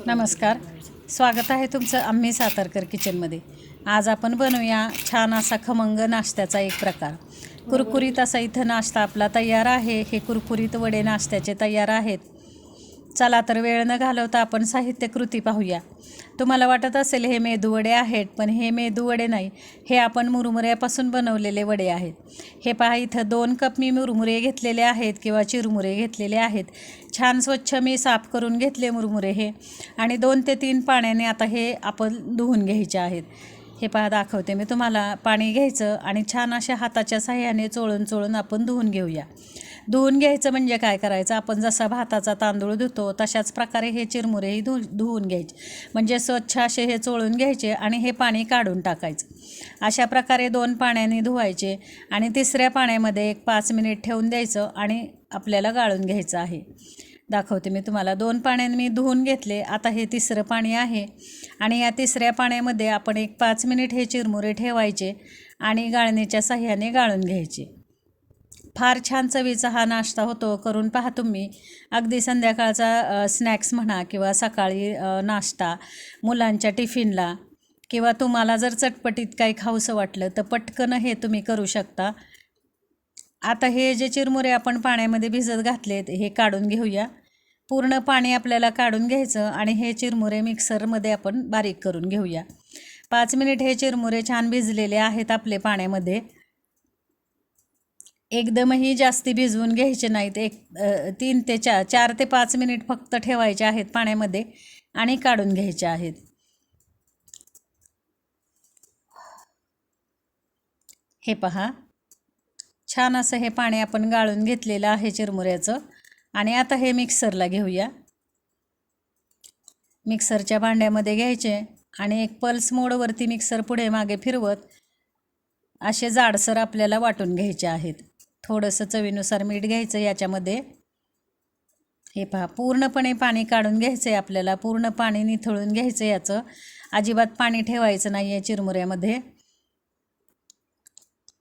नमस्कार. स्वागत आहे तुमचं आम्ही सातारकर किचनमध्ये. आज आपण बनवूया छान असा खमंग नाश्त्याचा एक प्रकार. कुरकुरीत असा इथं नाश्ता आपला तयार आहे. हे कुरकुरीत वडे नाश्त्याचे तयार आहेत. चला तर वेळ न घालवता आपण साहित्य कृती पाहूया. तुम्हाला वाटत असेल हे मेदूवडे आहेत पण हे मेदूवडे नाही. हे आपण मुरमुऱ्यापासून बनवलेले वडे आहेत. हे पहा इथं दोन कप मी मुरमुरे घेतलेले आहेत किंवा चिरमुरे घेतलेले आहेत. छान स्वच्छ मी साफ करून घेतले मुरमुरे हे. आणि दोन ते तीन पाण्याने आता हे आपण धुवून घ्यायचे आहेत. हे पहा दाखवते मी तुम्हाला. पाणी घ्यायचं आणि छान अशा हाताच्या साह्याने चोळून चोळून आपण धुवून घेऊया. धुवून घ्यायचं म्हणजे काय करायचं? आपण जसा भाताचा तांदूळ धुतो तशाच प्रकारे हे चिरमुरेही धु धुवून घ्यायचे. म्हणजे स्वच्छ असे हे चोळून घ्यायचे आणि हे पाणी काढून टाकायचं. अशा प्रकारे दोन पाण्याने धुवायचे आणि तिसऱ्या पाण्यामध्ये एक पाच मिनिट ठेवून द्यायचं आणि आपल्याला गाळून घ्यायचं आहे. दाखवते. मी तुम्हाला दोन पाण्याने मी धुवून घेतले. आता हे तिसरं पाणी आहे. आणि या तिसऱ्या पाण्यामध्ये आपण एक पाच मिनिट हे चिरमुरे ठेवायचे आणि गाळणीच्या साह्याने गाळून घ्यायचे. फार छान चवीचा हा नाश्ता होतो. करून पहा तुम्ही. अगदी संध्याकाळचा स्नॅक्स म्हणा किंवा सकाळी नाश्ता मुलांच्या टिफिनला किंवा तुम्हाला जर चटपटीत काही खाऊसं वाटलं तर पटकन हे तुम्ही करू शकता. आता हे जे चिरमुरे आपण पाण्यामध्ये भिजत घातलेत हे काढून घेऊया. पूर्ण पाणी आपल्याला काढून घ्यायचं आणि हे चिरमुरे मिक्सरमध्ये आपण बारीक करून घेऊया. पाच मिनिट हे चिरमुरे छान भिजलेले आहेत आपले पाण्यामध्ये. एकदमही जास्ती भिजवून घ्यायचे नाहीत. एक तीन ते चार चार ते पाच मिनिट फक्त ठेवायचे आहेत पाण्यामध्ये आणि काढून घ्यायचे आहेत. हे पहा. छान असं हे पाणी आपण गाळून घेतलेलं आहे चिरमुऱ्याचं. आणि आता हे मिक्सरला घेऊया. मिक्सरच्या भांड्यामध्ये घ्यायचे आणि एक पल्स मोडवरती मिक्सर पुढे मागे फिरवत असे जाडसर आपल्याला वाटून घ्यायचे आहेत. थोडंसं चवीनुसार मीठ घ्यायचं याच्यामध्ये. हे पहा पूर्णपणे पाणी काढून घ्यायचं आहे आपल्याला. पूर्ण पाणी निथळून घ्यायचं याचं. अजिबात पाणी ठेवायचं नाही आहे चिरमुऱ्यामध्ये.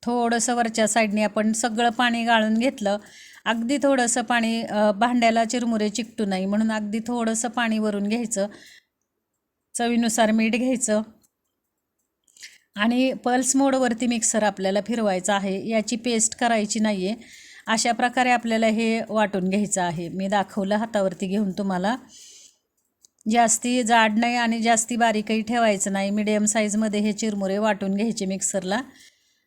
थोडंसं वरच्या साईडने आपण सगळं पाणी गाळून घेतलं. अगदी थोडंसं पाणी भांड्याला चिरमुरे चिकटू नाही म्हणून अगदी थोडंसं पाणी वरून घ्यायचं. चवीनुसार मीठ घ्यायचं. आणि पल्स मोडवरती मिक्सर आपल्याला फिरवायचा आहे. याची पेस्ट करायची नाही आहे अशा प्रकारे आपल्याला हे वाटून घ्यायचं आहे. मी दाखवलं हातावरती घेऊन तुम्हाला. जास्ती जाड नाही आणि जास्ती बारीकही ठेवायचं नाही. मिडियम साईजमध्ये हे चिरमुरे वाटून घ्यायचे मिक्सरला.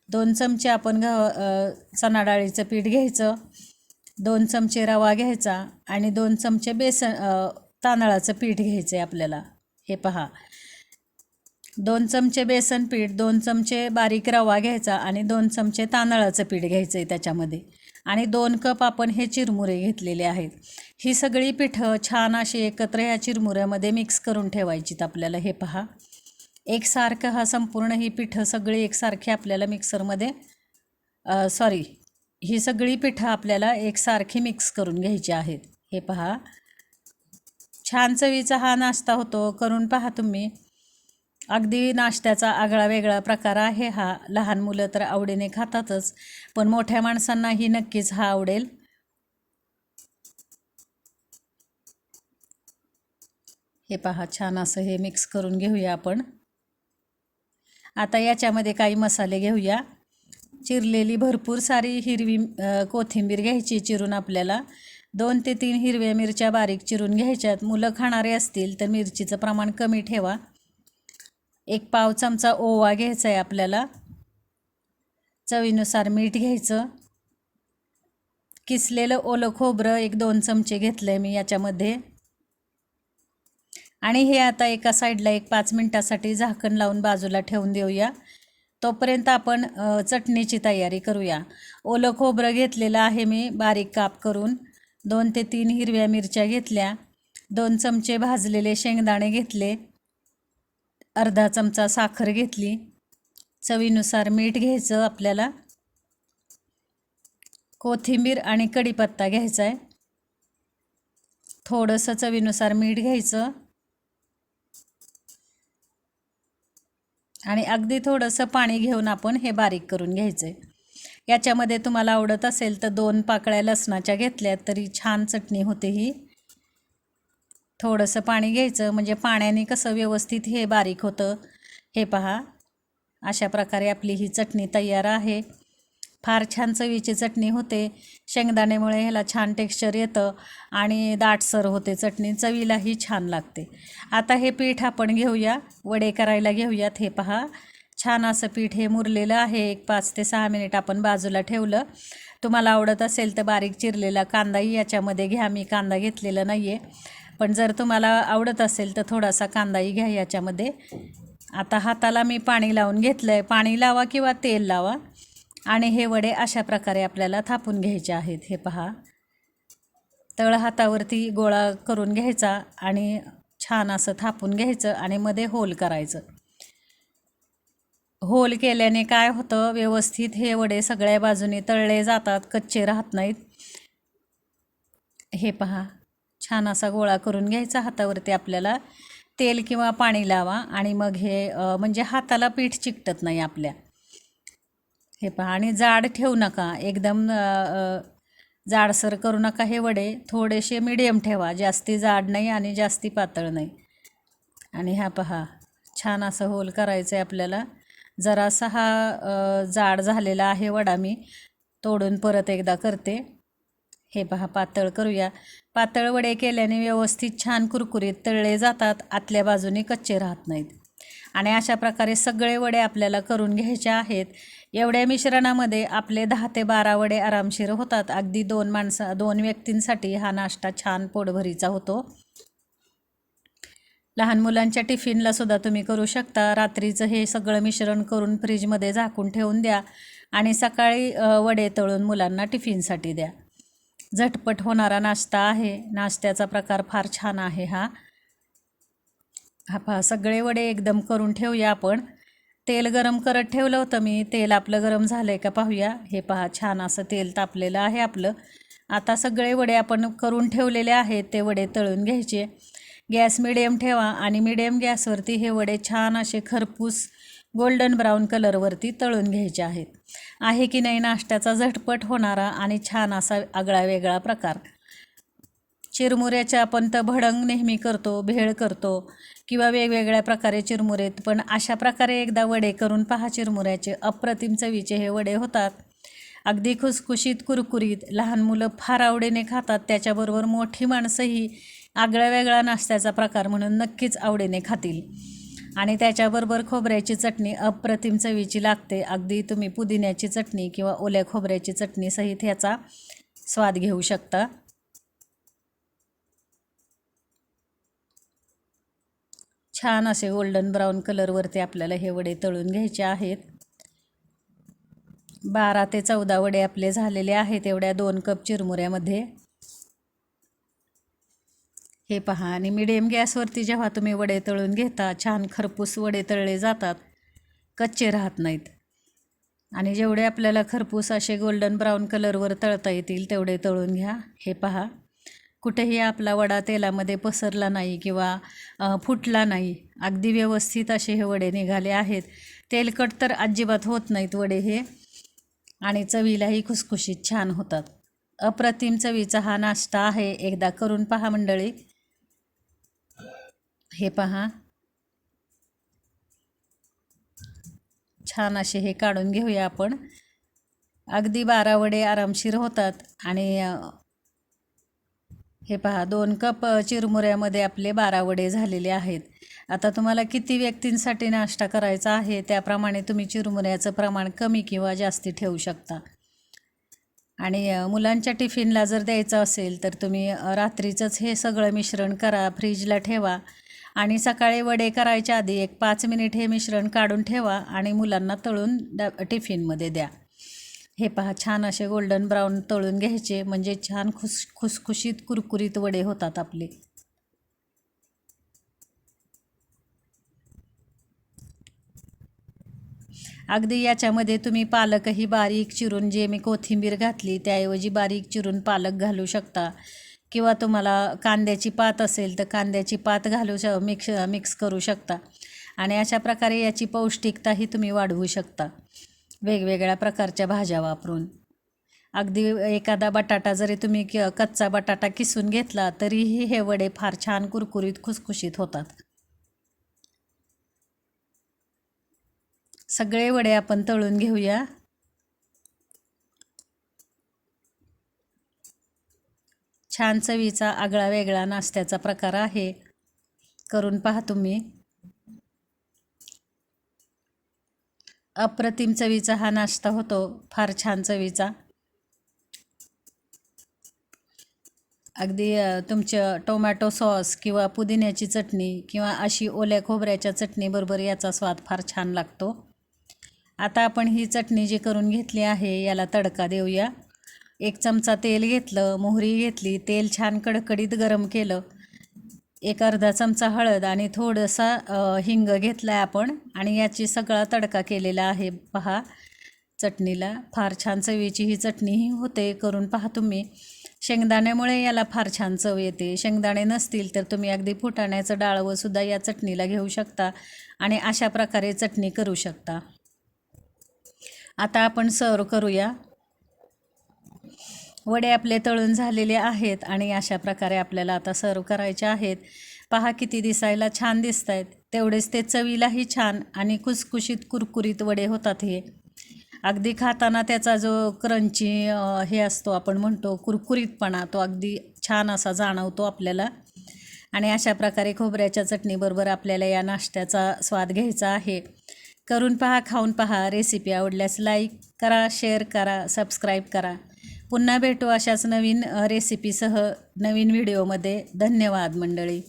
दोन चमचे आपण गव्हा चणा डाळीचं पीठ घ्यायचं दोन चमचे रवा घ्यायचा आणि दोन चमचे बेसन तांदळाचं पीठ घ्यायचं आहे आपल्याला. हे पहा. दोन चमचे बेसन पीठ दोन चमचे बारीक रवा घ्यायचा आणि दोन चमचे तांदळाचं पीठ घ्यायचं आहे त्याच्यामध्ये. आणि दोन कप आपण हे चिरमुरे घेतलेले आहेत. ही सगळी पिठं छान अशी एकत्र ह्या चिरमुऱ्यामध्ये मिक्स करून ठेवायचीत आपल्याला. हे पहा. एकसारखं हा संपूर्ण ही पिठं सगळी एकसारखी आपल्याला मिक्सरमध्ये सॉरी ही सगळी पिठं आपल्याला एकसारखी मिक्स करून घ्यायची आहेत. हे पहा. छान चवीचा हा नाश्ता होतो. करून पहा तुम्ही. अगदी नाश्त्याचा आगळा वेगळा प्रकार आहे हा. लहान मुलं तर आवडीने खातातच पण मोठ्या माणसांनाही नक्कीच हा आवडेल. हे पहा छान असं हे मिक्स करून घेऊया आपण. आता याच्यामध्ये काही मसाले घेऊया. चिरलेली भरपूर सारी हिरवी कोथिंबीर घ्यायची चिरून आपल्याला. दोन ते तीन हिरव्या मिरच्या बारीक चिरून घ्यायच्यात. मुलं खाणारे असतील तर मिरचीचं प्रमाण कमी ठेवा. एक पाव चमचा ओवा घ्यायचा आहे आपल्याला. चवीनुसार मीठ घ्यायचं. किसलेलं ओलं खोबरं एक दोन चमचे घेतलं आहे मी याच्यामध्ये. आणि हे आता एका साईडला एक पाच मिनटासाठी झाकण लावून बाजूला ठेवून देऊया. तोपर्यंत आपण चटणीची तयारी करूया. ओलं खोबरं घेतलेलं आहे मी बारीक काप करून. दोन ते तीन हिरव्या मिरच्या घेतल्या. दोन चमचे भाजलेले शेंगदाणे घेतले. अर्धा चमचा साखर घेतली. चवीनुसार मीठ घ्यायचं आपल्याला. कोथिंबीर आणि कढीपत्ता घ्यायचा आहे थोडंसं चवीनुसार मीठ घ्यायचं. आणि अगदी थोडंसं पाणी घेऊन आपण हे बारीक करून घ्यायचं आहे याच्यामध्ये तुम्हाला आवडत असेल तर दोन पाकळ्या लसणाच्या घेतल्या तरी छान चटणी होते ही. थोडंसं पाणी घ्यायचं म्हणजे पाण्याने कसं व्यवस्थित हे बारीक होतं हे पहा. अशा प्रकारे आपली ही चटणी तयार आहे. फार छान चवीची चटणी होते. शेंगदाण्यामुळे ह्याला छान टेक्स्चर येतं आणि दाटसर होते चटणी. चवीलाही छान लागते. आता हे पीठ आपण घेऊया. वडे करायला घेऊयात हे पहा. छान असं पीठ हे मुरलेलं आहे. एक पाच ते सहा मिनिट आपण बाजूला ठेवलं. तुम्हाला आवडत असेल तर बारीक चिरलेला कांदाही याच्यामध्ये घ्या. मी कांदा घेतलेला नाही आहे पण जर तुम्हाला आवडत असेल तर थोडासा कांदाही घ्या याच्यामध्ये. आता हाताला मी पाणी लावून घेतलं आहे पाणी लावा किंवा तेल लावा. आणि हे वडे अशा प्रकारे आपल्याला थापून घ्यायचे आहेत. हे पहा. तळ हातावरती गोळा करून घ्यायचा आणि छान असं थापून घ्यायचं आणि मध्ये होल करायचं. होल केल्याने काय होतं? व्यवस्थित हे वडे सगळ्या बाजूने तळले जातात कच्चे राहत नाहीत. हे पहा. छान असा गोळा करून घ्यायचा. हातावरती आपल्याला तेल किंवा पाणी लावा आणि मग हे म्हणजे हाताला पीठ चिकटत नाही आपल्या. हे पहा आणि जाड ठेवू नका. एकदम जाडसर करू नका हे वडे. थोडेसे मिडियम ठेवा. जास्ती जाड नाही आणि जास्ती पातळ नाही. आणि हा पहा छान असं होल करायचं आहे आपल्याला. जरासा हा जाड झालेला आहे वडा मी. तोडून परत एकदा करते. हे पहा पातळ करूया. पातळ वडे केल्याने व्यवस्थित छान कुरकुरीत तळले जातात. आतल्या बाजूने कच्चे राहत नाहीत. आणि अशा प्रकारे सगळे वडे आपल्याला करून घ्यायचे आहेत. एवढ्या मिश्रणामध्ये आपले दहा ते बारा वडे आरामशीर होतात. अगदी दोन माणसा दोन व्यक्तींसाठी हा नाश्ता छान पोटभरीचा होतो. लहान मुलांच्या टिफिनला सुद्धा तुम्ही करू शकता. रात्रीचं हे सगळं मिश्रण करून फ्रीजमध्ये झाकून ठेवून द्या आणि सकाळी वडे तळून मुलांना टिफिनसाठी द्या. झटपट होणारा नाश्ता आहे. नाश्त्याचा प्रकार फार छान आहे हा. हा पहा सगळे वडे एकदम करून ठेवूया आपण. तेल गरम करत ठेवलं होतं मी. तेल आपलं गरम झालं आहे का पाहूया. हे पहा छान असं तेल तापलेलं आहे आपलं. आता सगळे वडे आपण करून ठेवलेले आहेत. ते वडे तळून घ्यायचे. गॅस मिडियम ठेवा आणि मिडियम गॅसवरती हे वडे छान असे खरपूस गोल्डन ब्राऊन कलरवरती तळून घ्यायचे आहेत. आहे की नाही नाश्त्याचा झटपट होणारा आणि छान असा आगळा वेगळा प्रकार. चिरमुऱ्याचे आपण तर भडंग नेहमी करतो भेळ करतो किंवा वेगवेगळ्या प्रकारे चिरमुरेत. पण अशा प्रकारे एकदा वडे करून पहा चिरमुऱ्याचे. अप्रतिम चवीचे हे वडे होतात. अगदी खुसखुशीत कुरकुरीत लहान मुलं फार आवडीने खातात. त्याच्याबरोबर मोठी माणसंही आगळा वेगळा नाश्त्याचा प्रकार म्हणून नक्कीच आवडीने खातील. आणि त्याच्याबरोबर खोबऱ्याची चटणी अप्रतिम चवीची लागते. अगदी तुम्ही पुदिन्याची चटणी किंवा ओल्या खोबऱ्याची चटणी सहित ह्याचा स्वाद घेऊ शकता. छान असे गोल्डन ब्राऊन कलरवरती आपल्याला हे वडे तळून घ्यायचे आहेत. बारा ते चौदा वडे आपले झालेले आहेत एवढ्या दोन कप चिरमुऱ्यामध्ये. हे पहा आणि मिडियम गॅसवरती जेव्हा तुम्ही वडे तळून घेता छान खरपूस वडे तळले जातात. कच्चे राहत नाहीत. आणि जेवढे आपल्याला खरपूस असे गोल्डन ब्राऊन कलरवर तळता येतील तेवढे तळून घ्या. हे पहा. कुठेही आपला वडा तेलामध्ये पसरला नाही किंवा फुटला नाही. अगदी व्यवस्थित असे हे वडे निघाले आहेत. तेलकट तर अजिबात होत नाहीत वडे हे. आणि चवीलाही खुसखुशीत छान होतात. अप्रतिम चवीचा हा नाश्ता आहे. एकदा करून पहा मंडळी. हे पहा. छान असे हे काढून घेऊया आपण. अगदी बारा वडे आरामशीर होतात. आणि हे पहा दोन कप चिरमुऱ्यामध्ये आपले बारा वडे झालेले आहेत. आता तुम्हाला किती व्यक्तींसाठी नाश्ता करायचा आहे त्याप्रमाणे तुम्ही चिरमुऱ्याचं प्रमाण कमी किंवा जास्ती ठेवू शकता. आणि मुलांच्या टिफिनला जर द्यायचं असेल तर तुम्ही रात्रीचंच हे सगळं मिश्रण करा फ्रीजला ठेवा. आणि सकाळी वडे करायच्या आधी एक पाच मिनिट हे मिश्रण काढून ठेवा आणि मुलांना तळून ड टिफिनमध्ये द्या. हे पहा छान असे गोल्डन ब्राऊन तळून घ्यायचे. म्हणजे छान खुस खुसखुशीत कुरकुरीत वडे होतात आपले. अगदी याच्यामध्ये तुम्ही पालकही बारीक चिरून जे मी कोथिंबीर घातली त्याऐवजी बारीक चिरून पालक घालू शकता. किंवा तुम्हाला कांद्याची पात असेल तर कांद्याची पात घालू श मिक्स मिक्स करू शकता. आणि अशा प्रकारे याची पौष्टिकताही तुम्ही वाढवू शकता. वेगवेगळ्या प्रकारच्या भाज्या वापरून. अगदी एखादा बटाटा जरी तुम्ही कि कच्चा बटाटा किसून घेतला तरीही हे वडे फार छान कुरकुरीत खुसखुशीत होतात. सगळे वडे आपण तळून घेऊया. छान चवीचा आगळा वेगळा नाश्त्याचा प्रकार आहे. करून पहा तुम्ही. अप्रतिम चवीचा हा नाश्ता होतो फार छान चवीचा. अगदी तुमचं टोमॅटो सॉस किंवा पुदिन्याची चटणी किंवा अशी ओल्या खोबऱ्याच्या चटणीबरोबर याचा स्वाद फार छान लागतो. आता आपण ही चटणी जी करून घेतली आहे याला तडका देऊया. एक चमचा तेल घेतलं मोहरी घेतली तेल छान कडकडीत गरम केलं. एक अर्धा चमचा हळद आणि थोडंसा हिंग घेतला आहे आपण आणि याची सगळा तडका केलेला आहे. पहा चटणीला फार छान चवीची ही चटणीही होते करून पहा तुम्ही. शेंगदाण्यामुळे याला फार छान चव येते. शेंगदाणे नसतील तर तुम्ही अगदी फुटाण्याचं डाळवं सुद्धा या चटणीला घेऊ शकता आणि अशा प्रकारे चटणी करू शकता. आता आपण सर्व करूया. वडे आपले तळून झालेले आहेत आणि अशा प्रकारे आपल्याला आता सर्व करायचे आहेत. पहा किती दिसायला छान दिसत आहेत तेवढेच ते चवीलाही छान आणि खुसखुशीत कुरकुरीत वडे होतात हे. अगदी खाताना त्याचा जो क्रंची हे असतो आपण म्हणतो कुरकुरीतपणा तो अगदी छान असा जाणवतो आपल्याला. आणि अशा प्रकारे खोबऱ्याच्या चटणीबरोबर आपल्याला या नाश्त्याचा स्वाद घ्यायचा आहे. करून पहा खाऊन पहा रेसिपी आवडल्यास लाईक करा शेअर करा सबस्क्राईब करा. पुन्हा भेटू अशाच नवीन रेसिपीसह नवीन व्हिडिओमध्ये धन्यवाद मंडळी.